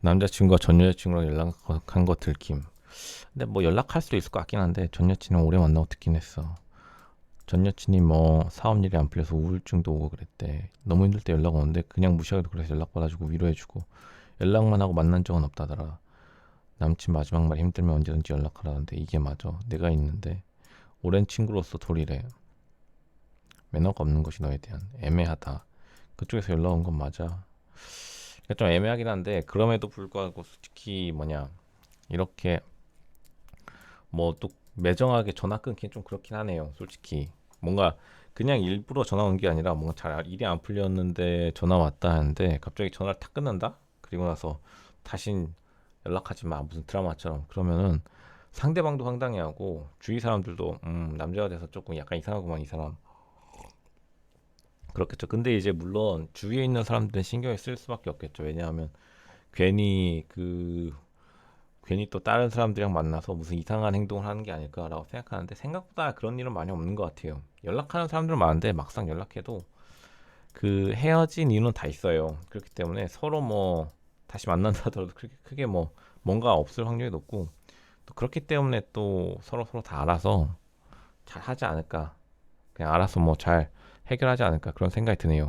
남자친구가 전 여자친구랑 연락한 거 들킴. 근데 뭐 연락할 수도 있을 것 같긴 한데 전 여친이랑 오래 만나고 듣긴 했어. 전 여친이 뭐 사업 일이 안 풀려서 우울증도 오고 그랬대. 너무 힘들 때 연락 오는데 그냥 무시하기도 그래서 연락 받아주고 위로해주고 연락만 하고 만난 적은 없다더라. 남친 마지막 말 힘들면 언제든지 연락하라는데 이게 맞아. 내가 있는데 오랜 친구로서 도리래. 매너가 없는 것이 너에 대한 애매하다. 그쪽에서 연락 온 건 맞아. 그러니까 좀 애매하긴 한데 그럼에도 불구하고 솔직히 뭐냐 이렇게 뭐 또 매정하게 전화 끊기 좀 그렇긴 하네요. 솔직히 뭔가 그냥 일부러 전화 온 게 아니라 뭔가 잘 일이 안 풀렸는데 전화 왔다 하는데 갑자기 전화를 탁 끊는다? 그리고 나서 다신 연락하지 마 무슨 드라마처럼 그러면은 상대방도 황당해하고 주위 사람들도 음 남자가 돼서 조금 약간 이상하구만 이 사람 그렇겠죠. 근데 이제 물론 주위에 있는 사람들은 신경을 쓸 수밖에 없겠죠. 왜냐하면 괜히 그 괜히 또 다른 사람들이랑 만나서 무슨 이상한 행동을 하는 게 아닐까라고 생각하는데 생각보다 그런 일은 많이 없는 것 같아요. 연락하는 사람들은 많은데 막상 연락해도 그 헤어진 이유는 다 있어요. 그렇기 때문에 서로 뭐 다시 만난다 하더라도 그렇게 크게 뭐 뭔가 없을 확률이 높고 또 그렇기 때문에 또 서로 서로 다 알아서 잘 하지 않을까. 그냥 알아서 뭐 잘 해결하지 않을까 그런 생각이 드네요.